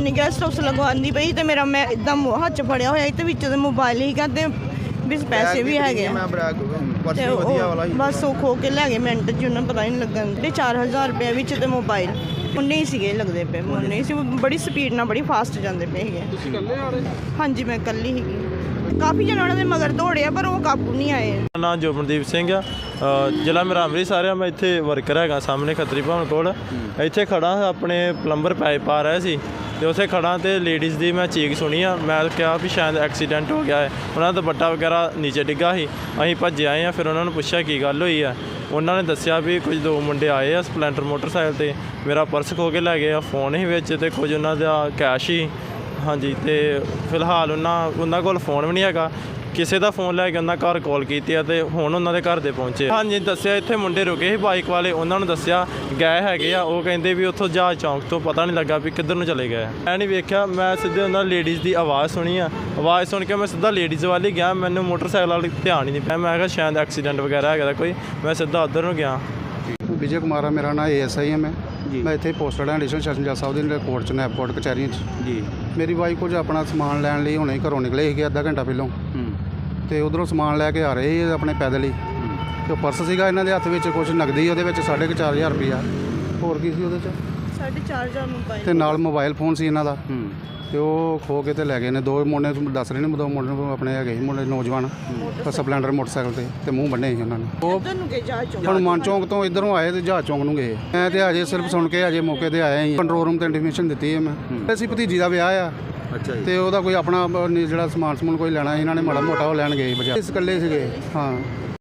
ਜਨਾਨੀ guest house ਲਗਵਾਉਂਦੀ ਪਈ ਤੇ ਮੇਰਾ ਮੈਂ ਇਦਾਂ ਹੱਥ 'ਚ ਫੜਿਆ ਹੋਇਆ ਸੀ ਤੇ ਵਿੱਚ ਤੇ ਮੋਬਾਈਲ ਹੀ ਤੇ ਵਿੱਚ ਪੈਸੇ ਵੀ ਹੈਗੇ ਆ ਮੈਂ ਬੜਾ ਪਰਸ ਤੇ ਵੀ ਵਧੀਆ ਵਾਲਾ ਸੀ। ਬਸ ਉਹ ਖੋ ਕੇ ਲੈ ਗਏ ਮਿੰਟ 'ਚ ਉਹਨਾਂ ਪਤਾ ਹੀ ਨਹੀਂ ਲੱਗਣ ਤੇ 4000 ਰੁਪਏ ਵਿੱਚ ਤੇ ਮੋਬਾਈਲ ਉਨੇ ਹੀ ਸੀਗੇ ਲੱਗਦੇ ਪਏ ਉਨੇ ਹੀ ਸੀ ਉਹ ਬੜੀ ਸਪੀਡ ਨਾਲ ਬੜੀ ਫਾਸਟ ਜਾਂਦੇ ਪਏ ਸੀਗੇ। ਤੁਸੀਂ ਇਕੱਲੇ ਆ ਰਹੇ? ਹਾਂਜੀ ਮੈਂ ਇਕੱਲੀ ਸੀਗੀ। ਕਾਫੀ ਜਣੇ ਉਹਨਾਂ ਦੇ ਮਗਰ ਦੌੜਿਆ ਪਰ ਉਹ ਕਾਬੂ ਨਹੀਂ ਆਏ। ਮੇਰਾ ਨਾਮ ਜੋਬਨਦੀਪ ਸਿੰਘ ਆ। ਅ, ਜ਼ਿਲ੍ਹਾ ਮੇਰਾ ਅੰਮ੍ਰਿਤਸਰ ਆ ਮੈਂ ਇੱਥੇ ਵਰਕਰ ਹੈਗਾ ਸਾਹਮਣੇ ਖੱਤਰੀ ਭਵਨ ਕੋਲ। ਇੱਥੇ ਖੜਾ ਹਾਂ, ਆਪਣੇ ਪਲੰਬਰ ਪਾਈਪ ਪਾ ਰਿਹਾ ਸੀ। ਤੇ ਉਸੇ ਖੜਾ ਤੇ ਲੇਡੀਜ਼ ਦੀ ਮੈਂ ਚੀਕ ਸੁਣੀ ਆ। ਮੈਂ ਕਿਹਾ ਵੀ ਸ਼ਾਇਦ ਐਕਸੀਡੈਂਟ ਹੋ ਗਿਆ ਹੈ। ਉਹਨਾਂ ਦਾ ਦੁਪੱਟਾ ਵਗੈਰਾ ਨੀਚੇ ਡਿੱਗਾ ਸੀ। ਅਸੀਂ ਭੱਜੇ ਆਏ ਆ, ਫਿਰ ਉਹਨਾਂ ਨੂੰ ਪੁੱਛਿਆ ਕੀ ਗੱਲ ਹੋਈ ਆ। ਉਹਨਾਂ ਨੇ ਦੱਸਿਆ ਵੀ ਕੁਝ ਦੋ ਮੁੰਡੇ ਆਏ ਆ ਸਪਲੈਂਡਰ ਮੋਟਰਸਾਈਕਲ ਤੇ। ਮੇਰਾ ਪਰਸ ਖੋ ਕੇ ਲੈ ਗਏ ਆ ਫੋਨ ਹੀ ਵਿੱਚ ਤੇ ਕੁਝ ਉਹਨਾਂ ਦਾ ਕੈਸ਼ ਹੀ ਹਾਂਜੀ, ਤੇ ਫਿਲਹਾਲ ਉਹਨਾਂ ਉਹਨਾਂ ਕੋਲ ਫੋਨ ਵੀ ਨਹੀਂ ਹੈਗਾ। ਕਿਸੇ ਦਾ ਫੋਨ ਲੈ ਕੇ ਉਹਨਾਂ ਘਰ ਕਾਲ ਕੀਤੀ ਆ ਤੇ ਹੁਣ ਉਹਨਾਂ ਦੇ ਘਰ ਦੇ ਪਹੁੰਚੇ ਹਾਂਜੀ ਦੱਸਿਆ ਇੱਥੇ ਮੁੰਡੇ ਰੁਕੇ ਸੀ ਬਾਈਕ ਵਾਲੇ ਉਹਨਾਂ ਨੂੰ ਦੱਸਿਆ ਗਏ ਹੈਗੇ ਆ। ਉਹ ਕਹਿੰਦੇ ਵੀ ਉੱਥੋਂ ਜਹਾਜ਼ ਚੌਂਕ ਤੋਂ ਪਤਾ ਨਹੀਂ ਲੱਗਾ ਵੀ ਕਿੱਧਰ ਨੂੰ ਚਲੇ ਗਏ ਮੈਂ ਨਹੀਂ ਵੇਖਿਆ ਮੈਂ ਸਿੱਧੇ ਉਹਨਾਂ ਲੇਡੀਜ਼ ਦੀ ਆਵਾਜ਼ ਸੁਣੀ ਆ। ਆਵਾਜ਼ ਸੁਣ ਕੇ ਮੈਂ ਸਿੱਧਾ ਲੇਡੀਜ਼ ਵੱਲ ਹੀ ਗਿਆ ਮੈਨੂੰ ਮੋਟਰਸਾਈਕਲ ਵੱਲ ਧਿਆਨ ਹੀ ਨਹੀਂ ਪਿਆ। ਮੈਂ ਕਿਹਾ ਸ਼ਾਇਦ ਐਕਸੀਡੈਂਟ ਵਗੈਰਾ ਹੈਗਾ ਦਾ ਕੋਈ ਮੈਂ ਸਿੱਧਾ ਉੱਧਰ ਨੂੰ ਗਿਆ। ਵਿਜੇ ਕੁਮਾਰ ਆ ਮੇਰਾ ਨਾਮ ਏਐਸਆਈ ਹੈ ਮੈਂ। ਮੈਂ ਇੱਥੇ ਪੋਸਟਡ ਹਾਂ ਐਡੀਸ਼ਨ ਸੈਸ਼ਨ ਜੱਜ ਸਾਹਿਬ ਦੇ ਕੋਰਟ ਚ ਨੈਪ ਕੋਰਟ ਕਚਹਿਰੀਆਂ ਚ। ਜੀ। ਮੇਰੀ ਵਾਈਫ ਕੁਝ ਆਪਣਾ ਸਮਾਨ ਲੈਣ ਲਈ ਹੁਣੇ ਘਰੋਂ ਨਿਕਲੇ ਸੀਗੇ ਅੱਧਾ ਘੰਟਾ ਪਹਿਲਾਂ। ਤੇ ਉਧਰੋਂ ਸਮਾਨ ਲੈ ਕੇ ਆ ਰਹੇ ਸੀ ਆਪਣੇ ਪੈਦਲ ਹੀ। ਤੇ ਉਹ ਪਰਸ ਸੀਗਾ ਇਹਨਾਂ ਦੇ ਹੱਥ ਵਿੱਚ ਕੁਝ ਨਗਦੀ ਉਹਦੇ ਵਿੱਚ 4500 ਰੁਪਇਆ ਹੋਰ ਕੀ ਸੀ ਉਹਦੇ ਚ? 4500 ਮੋਬਾਈਲ ਤੇ ਨਾਲ ਮੋਬਾਈਲ ਫੋਨ ਸੀ ਇਹਨਾਂ ਦਾ। ਤੇ ਉਹ ਖੋ ਕੇ ਤੇ ਲੈ ਗਏ ਨੇ। ਦੋ ਮੁੰਡੇ ਦੱਸ ਰਹੇ ਨੇ ਦੋ ਮੁੰਡੇ ਆਪਣੇ ਹੈਗੇ ਸੀ ਮੁੰਡੇ ਨੌਜਵਾਨ। ਸਪਲੈਂਡਰ ਮੋਟਰਸਾਈਕਲ ਤੇ ਤੇ ਮੂੰਹ ਬੰਨੇ ਸੀ ਉਹਨਾਂ ਨੇ। ਉਹ ਹਨੂੰਮਾਨ ਚੌਂਕ ਤੋਂ ਇਧਰੋਂ ਆਏ ਤੇ ਜਹਾਜ਼ ਚੌਂਕ ਨੂੰ ਗਏ। ਮੈਂ ਤੇ ਅਜੇ ਸਿਰਫ ਸੁਣ ਕੇ ਅਜੇ ਮੌਕੇ ਤੇ ਆਇਆ ਹੀ ਕੰਟਰੋਲ ਰੂਮ ਤੇ ਇੰਟੀਮੇਸ਼ਨ ਦਿੱਤੀ ਹੈ ਮੈਂ। ਅਸੀਂ ਭਤੀਜੀ ਦਾ ਵਿਆਹ ਆ। ਅੱਛਾ ਜੀ। ਤੇ ਉਹਦਾ ਕੋਈ ਆਪਣਾ ਬ- ਨੀ- ਜਿਹੜਾ ਸਮਾਨ ਸਮੂਨ ਕੋਈ ਲੈਣਾ ਸੀ, ਇਹਨਾਂ ਨੇ ਮਾੜਾ ਮੋਟਾ ਉਹ ਲੈਣ ਗਏ ਬਜਾ ਇਸ ਇਕੱਲੇ ਸੀਗੇ ਹਾਂ।